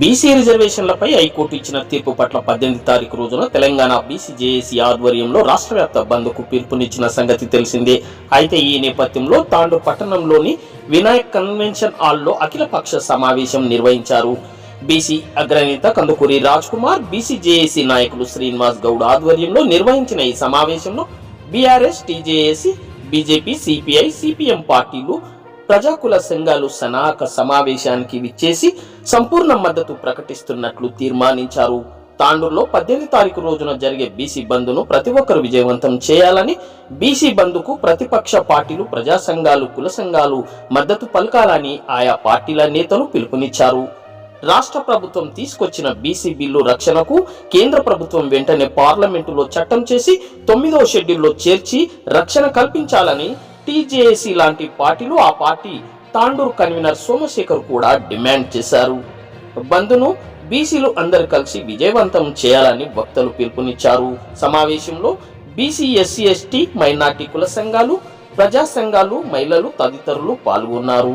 BC రిజర్వేషన్లపై high court ఇచ్చిన తీర్పు పట్ల పద్దెనిమిది తారీఖు రోజున తెలంగాణ బీసీ జేఏసీ ఆధ్వర్యంలో రాష్ట్ర వ్యాప్త బంద్కు పిలుపునిచ్చిన సంగతి తెలిసిందే. అయితే ఈ నేపథ్యంలో తాండు పట్టణంలోని వినాయక్ కన్వెన్షన్ హాల్లో అఖిలపక్ష సమావేశం నిర్వహించారు. బీసీ అగ్రనేత కందుకూరి రాజ్ కుమార్ బీసీ జేఏసీ నాయకులు శ్రీనివాస్ గౌడ్ ఆధ్వర్యంలో నిర్వహించిన ఈ సమావేశంలో BRS TJAC BJP CPI CPM పార్టీలు ప్రజాకుల సంఘాలు సనాక సమావేశానికి విచ్చేసి సంపూర్ణ మద్దతు ప్రకటిస్తున్నట్లు తీర్మానించారు. తాండూరులో పద్దెనిమిది తారీఖు రోజున జరిగే బీసీ బంద్ను ప్రతి ఒక్కరు విజయవంతం చేయాలని బీసీ బంద్కు ప్రతిపక్ష పార్టీలు ప్రజా సంఘాలు కుల సంఘాలు మద్దతు పలకాలని ఆయా పార్టీల నేతలు పిలుపునిచ్చారు. రాష్ట్ర ప్రభుత్వం తీసుకొచ్చిన బీసీ బిల్లు రక్షణకు కేంద్ర ప్రభుత్వం వెంటనే పార్లమెంటులో చట్టం చేసి తొమ్మిదవ షెడ్యూల్లో చేర్చి రక్షణ కల్పించాలని టీజేఏసీ లాంటి పార్టీలు ఆ పార్టీ తాండూరు కన్వీనర్ సోమశేఖర్ కూడా డిమాండ్ చేశారు. బంద్ను బీసీలు అందరు కలిసి విజయవంతం చేయాలని వక్తలు పిలుపునిచ్చారు. సమావేశంలో బీసీ ఎస్సీ ఎస్టీ మైనార్టీ కుల సంఘాలు ప్రజా సంఘాలు మహిళలు తదితరులు పాల్గొన్నారు.